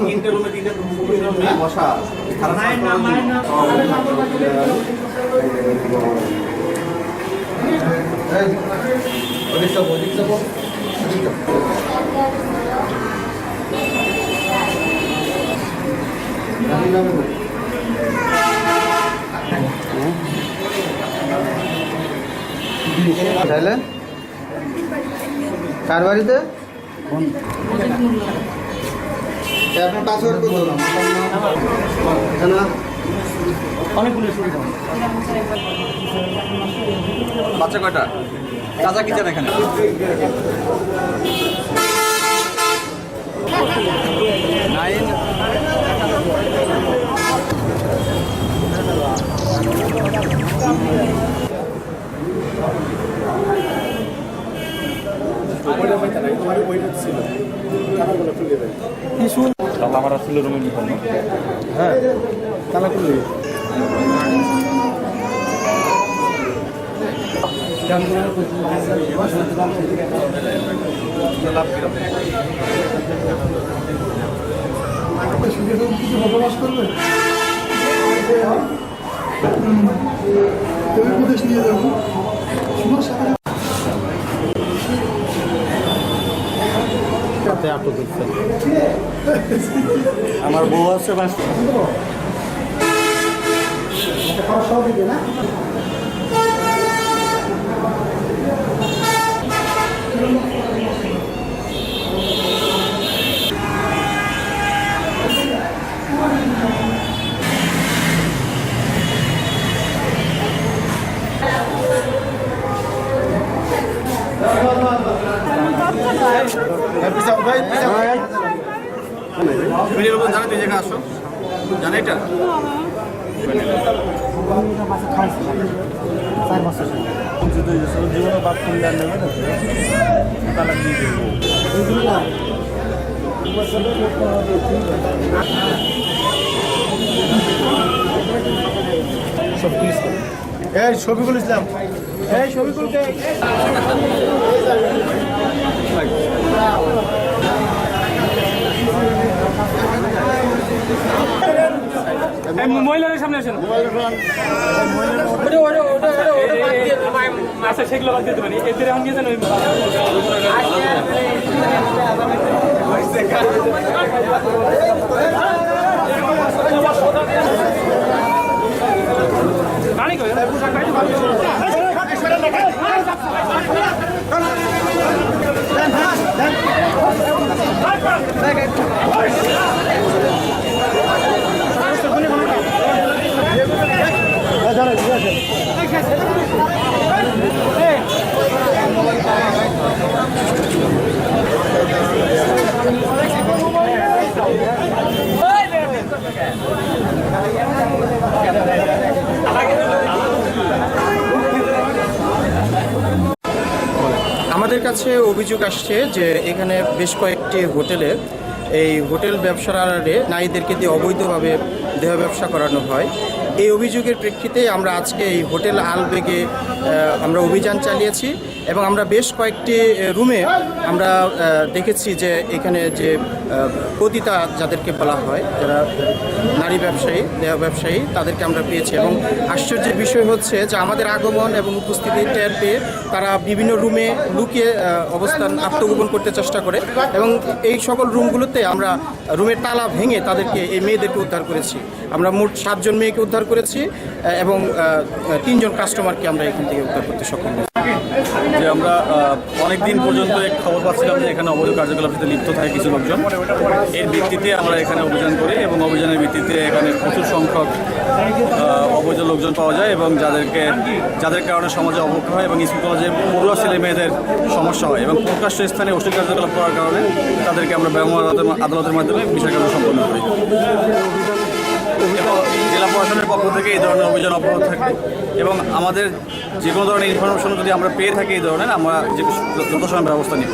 তিনটে রুমে তিনটে বসা ওদিক সব তাহলে? কার বাড়িতে? আপনার পাসওয়ার্ড কত বাচ্চা কয়টা? চাচা কি চান এখানে? তাহলে আমার আসলে রুমে নিতাম না হ্যাঁ তালা খুললি আমার বউ আছে বাস ভিডিও আটক জানো আমার বউ আছে জানো এটা জীবনে বাথরুম দেন নেবে না তালাক দিয়ে দেবো এই শফিকুল ইসলাম। এই শফিকুলকে মহিলাদের সামনে আসেন। আচ্ছা সেগুলো বাদ দিতে পারি এদের এখন গিয়েছেন ওই রানী আমাদের কাছে অভিযোগ আসছে যে এখানে বেশ কয়েকটি হোটেলে এই হোটেল ব্যবসার আড়ালে নারীদেরকে দিয়ে অবৈধভাবে দেহ ব্যবসা করানো হয়। এই অভিযোগের প্রেক্ষিতে আমরা আজকে এই হোটেল আলবেগে আমরা অভিযান চালিয়েছি এবং আমরা বেশ কয়েকটি রুমে আমরা দেখেছি যে এখানে যে পতিতা যাদেরকে বলা হয়, যারা নারী ব্যবসায়ী, দেহ ব্যবসায়ী, তাদেরকে আমরা পেয়েছি এবং আশ্চর্যের বিষয় হচ্ছে যে আমাদের আগমন এবং উপস্থিতি টের পেয়ে তারা বিভিন্ন রুমে লুকিয়ে অবস্থান আত্মগোপন করতে চেষ্টা করে এবং এই সকল রুমগুলোতে আমরা, রুমের তালা ভেঙে তাদেরকে, এই মেয়েদেরকে উদ্ধার করেছি। আমরা মোট সাতজন মেয়েকে উদ্ধার করেছি এবং তিনজন কাস্টমারকে আমরা এখান থেকে উদ্ধার করতে সক্ষম হয়েছি। যে আমরা অনেক দিন পর্যন্ত এক খবর পাচ্ছিলাম যে এখানে অবৈধ কার্যকলাপের সাথে লিপ্ত থাকে কিছু লোকজন। এর ভিত্তিতে আমরা এখানে অভিযান করি এবং অভিযানের ভিত্তিতে এখানে প্রচুর সংখ্যক অবৈধ লোকজন পাওয়া যায় এবং যাদেরকে যাদের কারণে সমাজে অবক্ষয় হয় এবং স্কুল কলেজে পড়ুয়া ছেলে মেয়েদের সমস্যা হয় এবং প্রকাশ্য স্থানে অশ্লীল কার্যকলাপ করার কারণে তাদেরকে আমরা ব্যবহার আদালতের মাধ্যমে বিষয় কার্য সম্পন্ন করি। এবং জেলা প্রশাসনের পক্ষ থেকে এই ধরনের অভিযান অব্যাহত থাকবে। এবং আমাদের যে কোনো ধরনের ইনফরমেশন যদি আমরা পেয়ে থাকি এই ধরনের, আমরা যে যত সময় ব্যবস্থা নিব।